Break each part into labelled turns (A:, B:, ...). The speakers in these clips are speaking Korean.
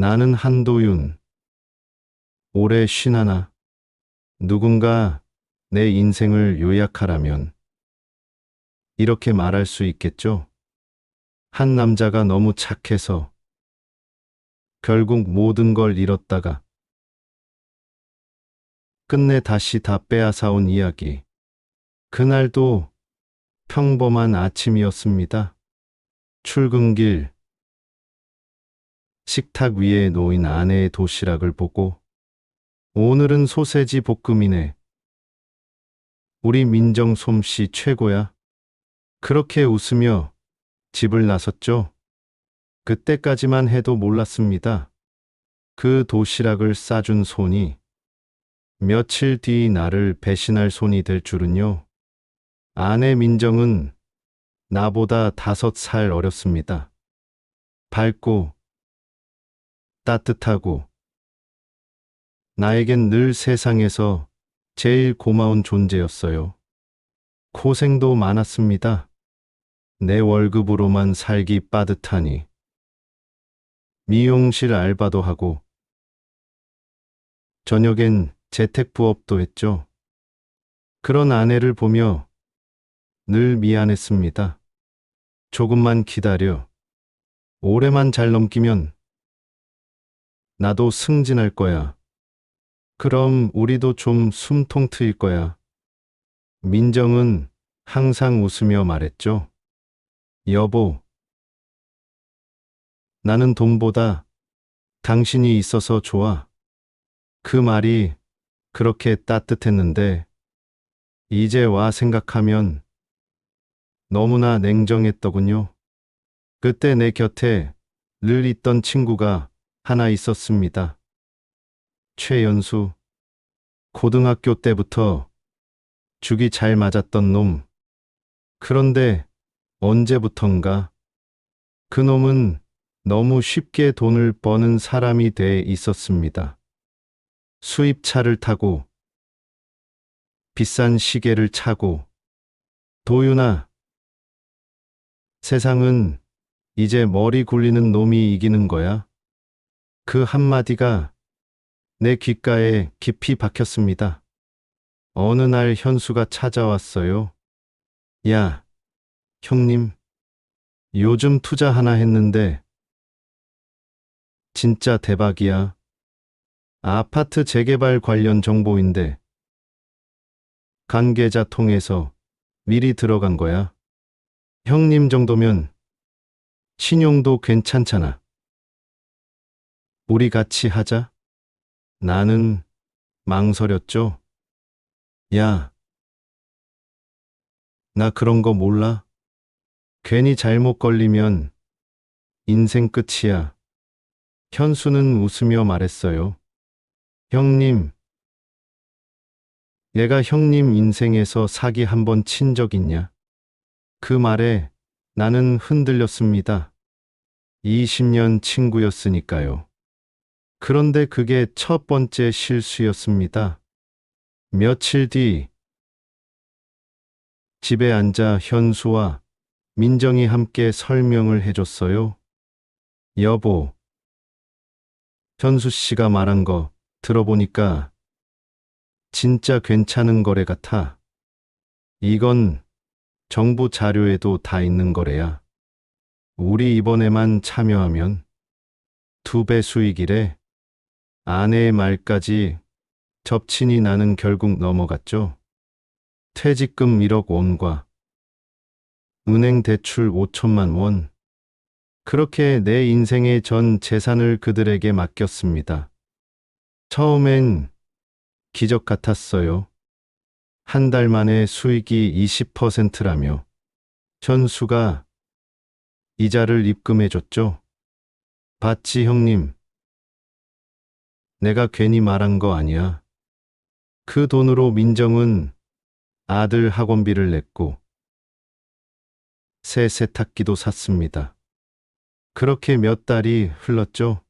A: 나는 한도윤. 올해 쉰하나. 누군가 내 인생을 요약하라면 이렇게 말할 수 있겠죠? 한 남자가 너무 착해서 결국 모든 걸 잃었다가 끝내 다시 다 빼앗아온 이야기. 그날도 평범한 아침이었습니다. 출근길 식탁 위에 놓인 아내의 도시락을 보고 오늘은 소세지 볶음이네. 우리 민정 솜씨 최고야. 그렇게 웃으며 집을 나섰죠. 그때까지만 해도 몰랐습니다. 그 도시락을 싸준 손이 며칠 뒤 나를 배신할 손이 될 줄은요. 아내 민정은 나보다 다섯 살 어렸습니다. 밝고 따뜻하고 나에겐 늘 세상에서 제일 고마운 존재였어요. 고생도 많았습니다. 내 월급으로만 살기 빠듯하니. 미용실 알바도 하고, 저녁엔 재택 부업도 했죠. 그런 아내를 보며 늘 미안했습니다. 조금만 기다려. 올해만 잘 넘기면 나도 승진할 거야. 그럼 우리도 좀 숨통 트일 거야. 민정은 항상 웃으며 말했죠. 여보, 나는 돈보다 당신이 있어서 좋아. 그 말이 그렇게 따뜻했는데, 이제 와 생각하면 너무나 냉정했더군요. 그때 내 곁에 늘 있던 친구가 하나 있었습니다. 최연수. 고등학교 때부터 죽이 잘 맞았던 놈. 그런데 언제부턴가 그 놈은 너무 쉽게 돈을 버는 사람이 돼 있었습니다. 수입차를 타고 비싼 시계를 차고 도윤아 세상은 이제 머리 굴리는 놈이 이기는 거야. 그 한마디가 내 귓가에 깊이 박혔습니다. 어느 날 현수가 찾아왔어요. 야, 형님, 요즘 투자 하나 했는데 진짜 대박이야. 아파트 재개발 관련 정보인데 관계자 통해서 미리 들어간 거야. 형님 정도면 신용도 괜찮잖아. 우리 같이 하자. 나는 망설였죠. 야, 나 그런 거 몰라. 괜히 잘못 걸리면 인생 끝이야. 현수는 웃으며 말했어요. 형님, 내가 형님 인생에서 사기 한 번 친 적 있냐? 그 말에 나는 흔들렸습니다. 20년 친구였으니까요. 그런데 그게 첫 번째 실수였습니다. 며칠 뒤 집에 앉아 현수와 민정이 함께 설명을 해줬어요. 여보, 현수 씨가 말한 거 들어보니까 진짜 괜찮은 거래 같아. 이건 정부 자료에도 다 있는 거래야. 우리 이번에만 참여하면 두 배 수익이래. 아내의 말까지 접친이 나는 결국 넘어갔죠. 퇴직금 1억 원과 은행 대출 5천만 원. 그렇게 내 인생의 전 재산을 그들에게 맡겼습니다. 처음엔 기적 같았어요. 한 달 만에 수익이 20%라며 현수가 이자를 입금해줬죠. 봤지, 형님. 내가 괜히 말한 거 아니야. 그 돈으로 민정은 아들 학원비를 냈고, 새 세탁기도 샀습니다. 그렇게 몇 달이 흘렀죠.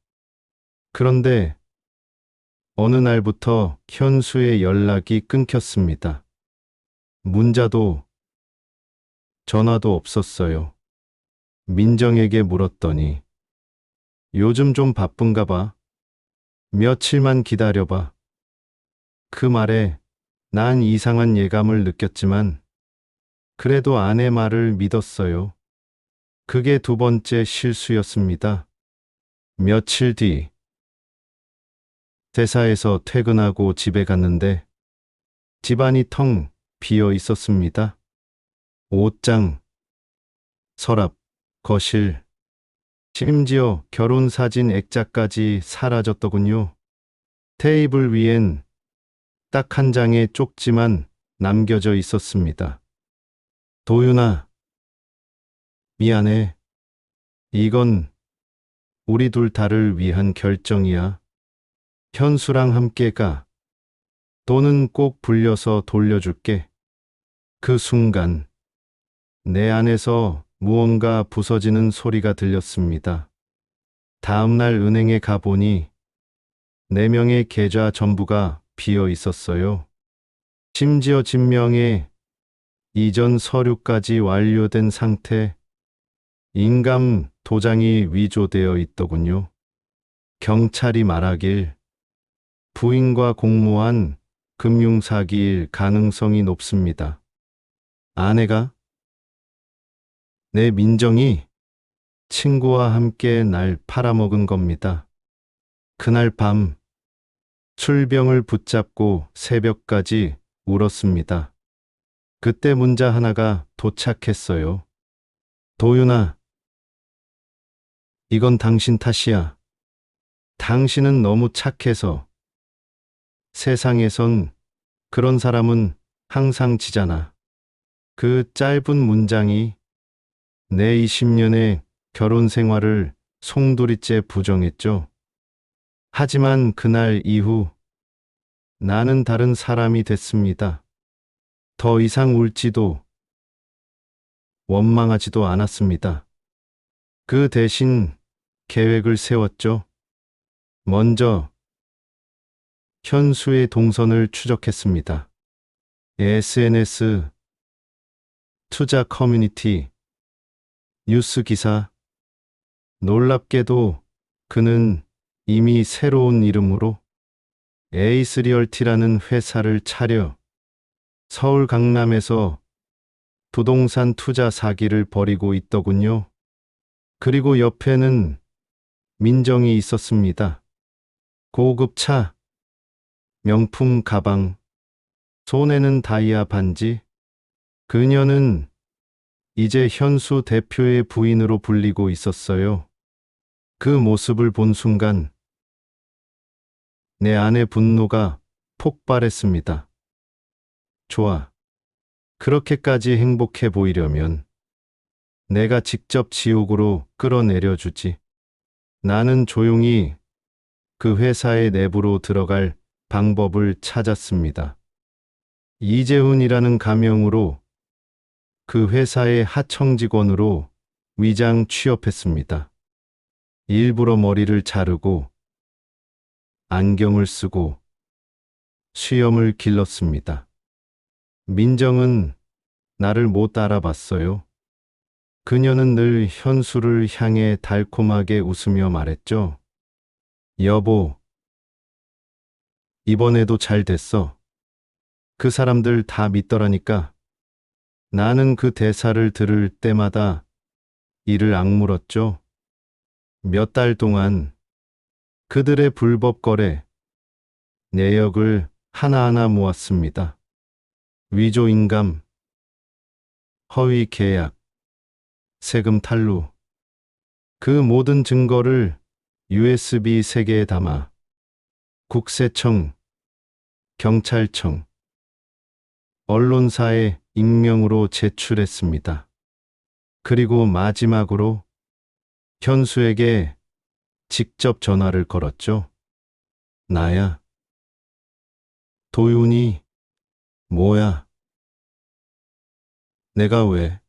A: 그런데 어느 날부터 현수의 연락이 끊겼습니다. 문자도 전화도 없었어요. 민정에게 물었더니 요즘 좀 바쁜가 봐. 며칠만 기다려봐. 그 말에 난 이상한 예감을 느꼈지만 그래도 아내 말을 믿었어요. 그게 두 번째 실수였습니다. 며칠 뒤 대사에서 퇴근하고 집에 갔는데 집안이 텅 비어 있었습니다. 옷장, 서랍, 거실, 심지어 결혼 사진 액자까지 사라졌더군요. 테이블 위엔 딱 한 장의 쪽지만 남겨져 있었습니다. 도윤아, 미안해. 이건 우리 둘 다를 위한 결정이야. 현수랑 함께 가. 돈은 꼭 불려서 돌려줄게. 그 순간, 내 안에서 무언가 부서지는 소리가 들렸습니다. 다음날 은행에 가보니 네 명의 계좌 전부가 비어 있었어요. 심지어 진명의 이전 서류까지 완료된 상태, 인감 도장이 위조되어 있더군요. 경찰이 말하길 부인과 공모한 금융사기일 가능성이 높습니다. 아내가 내 민정이 친구와 함께 날 팔아먹은 겁니다. 그날 밤 술병을 붙잡고 새벽까지 울었습니다. 그때 문자 하나가 도착했어요. 도윤아, 이건 당신 탓이야. 당신은 너무 착해서. 세상에선 그런 사람은 항상 지잖아. 그 짧은 문장이 내 20년의 결혼 생활을 송두리째 부정했죠. 하지만 그날 이후 나는 다른 사람이 됐습니다. 더 이상 울지도 원망하지도 않았습니다. 그 대신 계획을 세웠죠. 먼저 현수의 동선을 추적했습니다. SNS, 투자 커뮤니티, 뉴스 기사. 놀랍게도 그는 이미 새로운 이름으로 에이스 리얼티라는 회사를 차려 서울 강남에서 부동산 투자 사기를 벌이고 있더군요. 그리고 옆에는 민정이 있었습니다. 고급 차, 명품 가방, 손에는 다이아 반지. 그녀는 이제 현수 대표의 부인으로 불리고 있었어요. 그 모습을 본 순간 내 안의 분노가 폭발했습니다. 좋아. 그렇게까지 행복해 보이려면 내가 직접 지옥으로 끌어내려 주지. 나는 조용히 그 회사의 내부로 들어갈 방법을 찾았습니다. 이재훈이라는 가명으로 그 회사의 하청 직원으로 위장 취업했습니다. 일부러 머리를 자르고 안경을 쓰고 수염을 길렀습니다. 민정은 나를 못 알아봤어요. 그녀는 늘 현수를 향해 달콤하게 웃으며 말했죠. 여보, 이번에도 잘 됐어. 그 사람들 다 믿더라니까. 나는 그 대사를 들을 때마다 이를 악물었죠. 몇 달 동안 그들의 불법 거래, 내역을 하나하나 모았습니다. 위조 인감, 허위 계약, 세금 탈루. 그 모든 증거를 USB 3개에 담아 국세청, 경찰청, 언론사에 익명으로 제출했습니다. 그리고 마지막으로 현수에게 직접 전화를 걸었죠. 나야. 도윤이 뭐야? 내가 왜?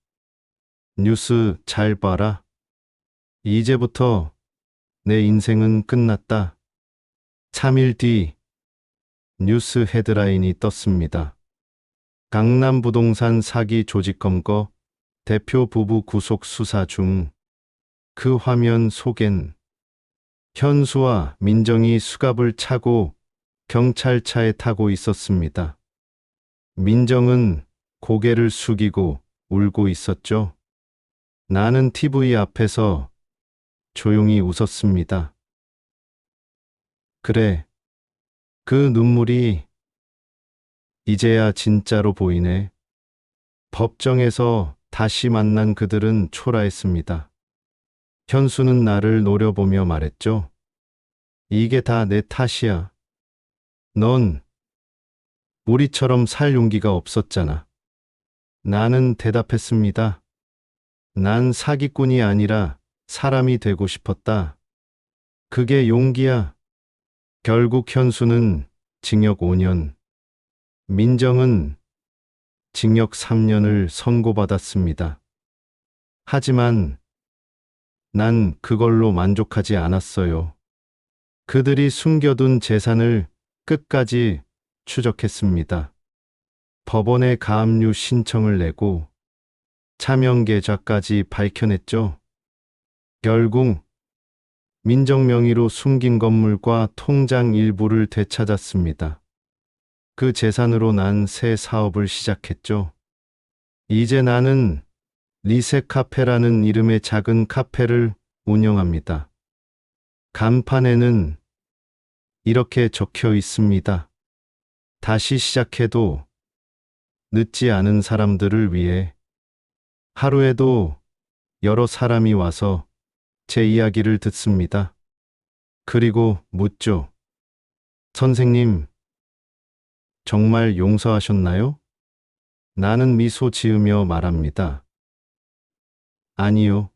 A: 뉴스 잘 봐라. 이제부터 내 인생은 끝났다. 3일 뒤 뉴스 헤드라인이 떴습니다. 강남 부동산 사기 조직 검거 대표 부부 구속 수사 중 그 화면 속엔 현수와 민정이 수갑을 차고 경찰차에 타고 있었습니다. 민정은 고개를 숙이고 울고 있었죠. 나는 TV 앞에서 조용히 웃었습니다. 그래. 그 눈물이 이제야 진짜로 보이네. 법정에서 다시 만난 그들은 초라했습니다. 현수는 나를 노려보며 말했죠. 이게 다 내 탓이야. 넌 우리처럼 살 용기가 없었잖아. 나는 대답했습니다. 난 사기꾼이 아니라 사람이 되고 싶었다. 그게 용기야. 결국 현수는 징역 5년, 민정은 징역 3년을 선고받았습니다. 하지만 난 그걸로 만족하지 않았어요. 그들이 숨겨둔 재산을 끝까지 추적했습니다. 법원에 가압류 신청을 내고 차명 계좌까지 밝혀냈죠. 결국 민정 명의로 숨긴 건물과 통장 일부를 되찾았습니다. 그 재산으로 난 새 사업을 시작했죠. 이제 나는 리세 카페라는 이름의 작은 카페를 운영합니다. 간판에는 이렇게 적혀 있습니다. 다시 시작해도 늦지 않은 사람들을 위해 하루에도 여러 사람이 와서 제 이야기를 듣습니다. 그리고 묻죠. 선생님, 정말 용서하셨나요? 나는 미소 지으며 말합니다. 아니요.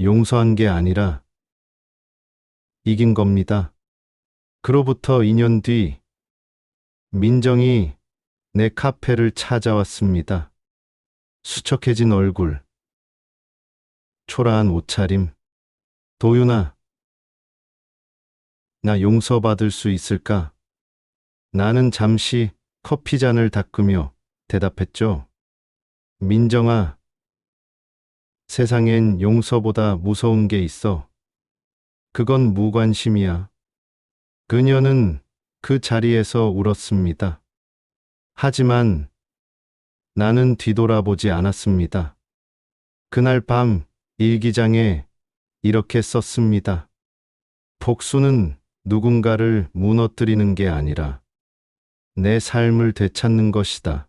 A: 용서한 게 아니라 이긴 겁니다. 그로부터 2년 뒤 민정이 내 카페를 찾아왔습니다. 수척해진 얼굴, 초라한 옷차림. 도윤아, 나 용서받을 수 있을까? 나는 잠시 커피잔을 닦으며 대답했죠. 민정아, 세상엔 용서보다 무서운 게 있어. 그건 무관심이야. 그녀는 그 자리에서 울었습니다. 하지만 나는 뒤돌아보지 않았습니다. 그날 밤 일기장에 이렇게 썼습니다. 복수는 누군가를 무너뜨리는 게 아니라 내 삶을 되찾는 것이다.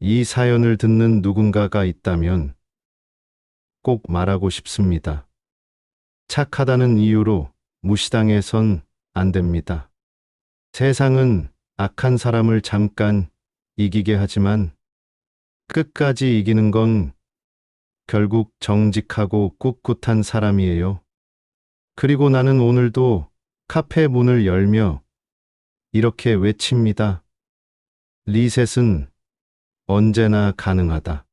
A: 이 사연을 듣는 누군가가 있다면 꼭 말하고 싶습니다. 착하다는 이유로 무시당해선 안 됩니다. 세상은 악한 사람을 잠깐 이기게 하지만 끝까지 이기는 건 결국 정직하고 꿋꿋한 사람이에요. 그리고 나는 오늘도 카페 문을 열며 이렇게 외칩니다. 리셋은 언제나 가능하다.